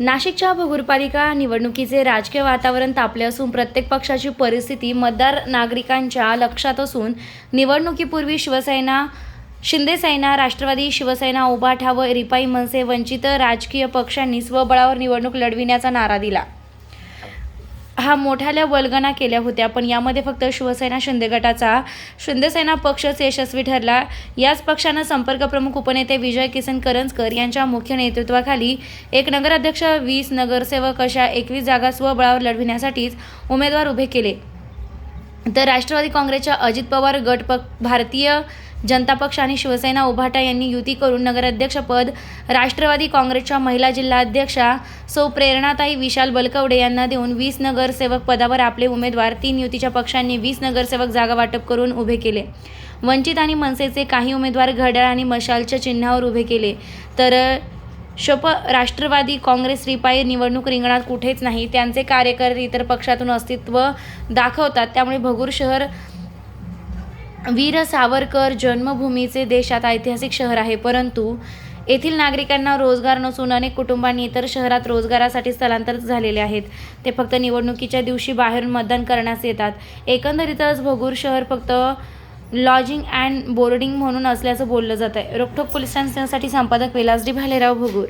नाशिकच्या भगूरपालिका निवडणुकीचे राजकीय वातावरण तापले असून प्रत्येक पक्षाची परिस्थिती मतदार नागरिकांच्या लक्षात असून निवडणुकीपूर्वी शिवसेना शिंदेसेना राष्ट्रवादी शिवसेना उभाठा व रिपाई मनसे वंचित राजकीय पक्षांनी स्वबळावर निवडणूक लढविण्याचा नारा दिला. ह्या मोठ्याल्या वल्गना केल्या होत्या पण यामध्ये फक्त शिवसेना शिंदे गटाचा शिंदेसेना पक्षच यशस्वी ठरला. याच पक्षानं संपर्क प्रमुख उपनेते विजय किसन करंजकर यांच्या मुख्य नेतृत्वाखाली एक नगराध्यक्ष वीस नगरसेवक अशा एकवीस जागा स्वबळावर लढविण्यासाठीच उमेदवार उभे केले. तर राष्ट्रवादी काँग्रेसच्या अजित पवार गट पक भारतीय जनता पक्ष आणि शिवसेना उभाटा यांनी युती करून नगराध्यक्षपद राष्ट्रवादी काँग्रेसच्या महिला जिल्हाध्यक्षा सौ प्रेरणाताई विशाल बलकवडे यांना देऊन वीस नगरसेवक पदावर आपले उमेदवार तीन युतीच्या पक्षांनी वीस नगरसेवक जागा वाटप करून उभे केले. वंचित आणि मनसेचे काही उमेदवार घड्याळ आणि मशालच्या चिन्हावर उभे केले. तर शप राष्ट्रवादी काँग्रेस रिपाई निवडणूक रिंगणात कुठेच नाही. त्यांचे कार्यकर्ते इतर पक्षातून अस्तित्व दाखवतात. त्यामुळे भगूर शहर वीर सावरकर जन्मभूमीचे देशात ऐतिहासिक शहर आहे. परंतु येथील नागरिकांना रोजगार नसून अनेक कुटुंबांनी इतर शहरात रोजगारासाठी स्थलांतर झालेले आहेत. ते फक्त निवडणुकीच्या दिवशी बाहेरून मतदान करण्यास येतात. एकंदरीतच भगूर शहर फक्त लॉजिंग अँड बोर्डिंग म्हणून असल्याचं बोललं जात आहे रोखोक पोलीस स्टेशनसाठी संपादक विलासडी भालेराव भुगूर.